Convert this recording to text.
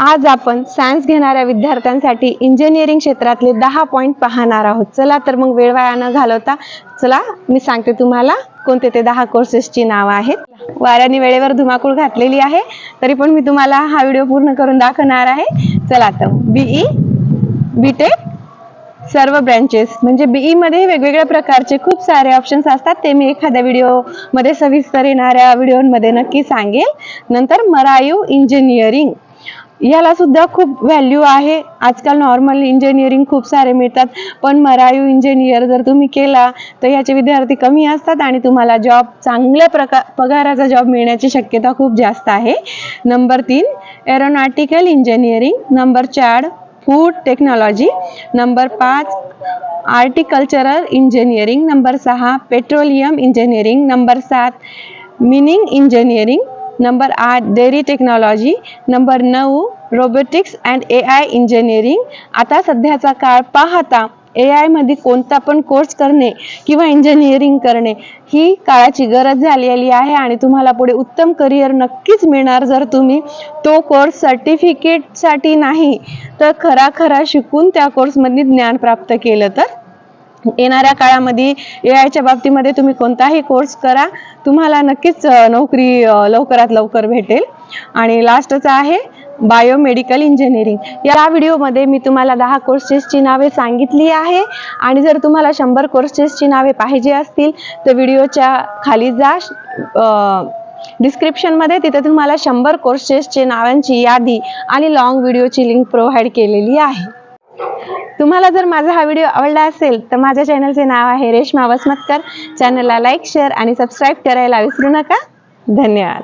आज आपण सायन्स घेणाऱ्या विद्यार्थ्यांसाठी इंजिनिअरिंग क्षेत्रातले दहा पॉईंट पाहणार आहोत. चला तर मग वेळ वाया न घालवता. चला मी सांगते तुम्हाला कोणते ते दहा कोर्सेसची नावं आहेत. वाऱ्याने वेळेवर धुमाकूळ घातलेली आहे तरी पण मी तुम्हाला हा व्हिडिओ पूर्ण करून दाखवणार आहे. चला तर बीई बीटेक सर्व ब्रँचेस म्हणजे बीई मध्ये वेगवेगळ्या प्रकारचे खूप सारे ऑप्शन्स असतात. ते मी एखाद्या व्हिडिओमध्ये सविस्तर येणाऱ्या व्हिडिओमध्ये नक्की सांगेल. नंतर मरायू इंजिनिअरिंग याला सुद्धा खूप व्हॅल्यू आहे. आजकाल नॉर्मल इंजिनिअरिंग खूप सारे मिळतात. पण मरायू इंजिनियर जर तुम्ही केला तर याचे विद्यार्थी कमी असतात आणि तुम्हाला जॉब चांगल्या प्रकार पगाराचा जॉब मिळण्याची शक्यता खूप जास्त आहे. नंबर तीन एरोनॉटिकल इंजिनिअरिंग नंबर चार फूड टेक्नॉलॉजी नंबर पाच आर्टिकल्चरल इंजिनिअरिंग नंबर सहा पेट्रोलियम इंजिनिअरिंग नंबर सात मिनिंग इंजिनिअरिंग नंबर आठ डेअरी टेक्नॉलॉजी नंबर नऊ robotics and A I engineering आता सध्याचा काळ पाहता ए आयमध्ये कोणता पण कोर्स करणे किंवा इंजिनिअरिंग करणे ही काळाची गरज झालेली आहे आणि तुम्हाला पुढे उत्तम करिअर नक्कीच मिळणार जर तुम्ही तो कोर्स सर्टिफिकेटसाठी नाही तर खरा खरा शिकून त्या कोर्समध्ये ज्ञान प्राप्त केलं तर. येणाऱ्या काळामध्ये ए आयच्या बाबतीमध्ये तुम्ही कोणताही कोर्स करा तुम्हाला नक्कीच नोकरी लवकरात लवकर भेटेल. आणि लास्टचं आहे बायोमेडिकल इंजिनिअरिंग या व्हिडिओमध्ये मी तुम्हाला दहा कोर्सेसची नावे सांगितली आहे. आणि जर तुम्हाला शंभर कोर्सेसची नावे पाहिजे असतील तर व्हिडिओच्या खाली जा. डिस्क्रिप्शनमध्ये तिथे तुम्हाला शंभर कोर्सेसचे नावांची यादी आणि लॉंग व्हिडिओची लिंक प्रोव्हाइड केलेली आहे. तुम्हाला जर माझा हा व्हिडिओ आवडला असेल तर माझ्या चॅनलचे नाव आहे रेश्मा वसमतकर. चॅनलला लाईक शेअर आणि सबस्क्राईब करायला विसरू नका. धन्यवाद.